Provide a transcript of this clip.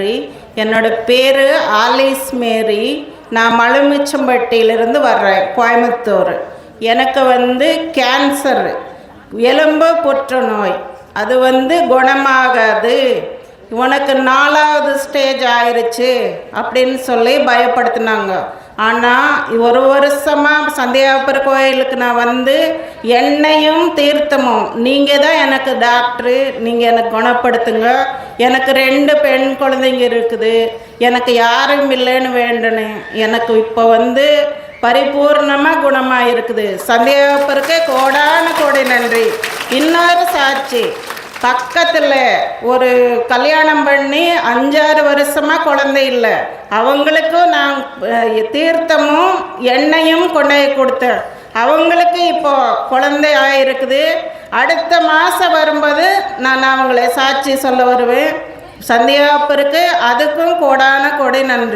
நன்றி என்னோட பேர் ஆலிஸ் மேரி. நான் மலுமிச்சம்பட்டியிலிருந்து வர்றேன் கோயம்புத்தூர். எனக்கு வந்து கேன்சர் எலும்பு புற்றுநோய். அது வந்து குணமாகாது. உனக்கு நாலாவது ஸ்டேஜ் ஆயிடுச்சு அப்படின்னு சொல்லி பயப்படுத்தினாங்க. ஆனால் ஒரு வருஷமாக சந்தியாபுர கோயிலுக்கு நான் வந்து என்னையும் தீர்த்தமும். நீங்கள் தான் எனக்கு டாக்டரு நீங்கள் எனக்கு குணப்படுத்துங்க. எனக்கு ரெண்டு பெண் குழந்தைங்க இருக்குது. எனக்கு யாரும் இல்லைன்னு வேண்டினேன் எனக்கு இப்போ வந்து பரிபூர்ணமாக குணமாக இருக்குது சந்தியாபுரக்கு கோடான கோடி நன்றி. இன்னொரு சாட்சி. பக்கத்தில் ஒரு கல்யாணம் பண்ணி அஞ்சாறு வருஷமாக குழந்தை இல்லை. அவங்களுக்கும் நான் தீர்த்தமும் எண்ணெயும் கொண்டு போய் கொடுத்தேன். அவங்களுக்கு இப்போ குழந்தை ஆயிருக்குது. அடுத்த மாதம் வரும்போது நான் அவங்களை சாட்சி சொல்ல வருவேன். சந்தியாப்பருக்கு அதுக்கும் கோடான கொடை நன்றி.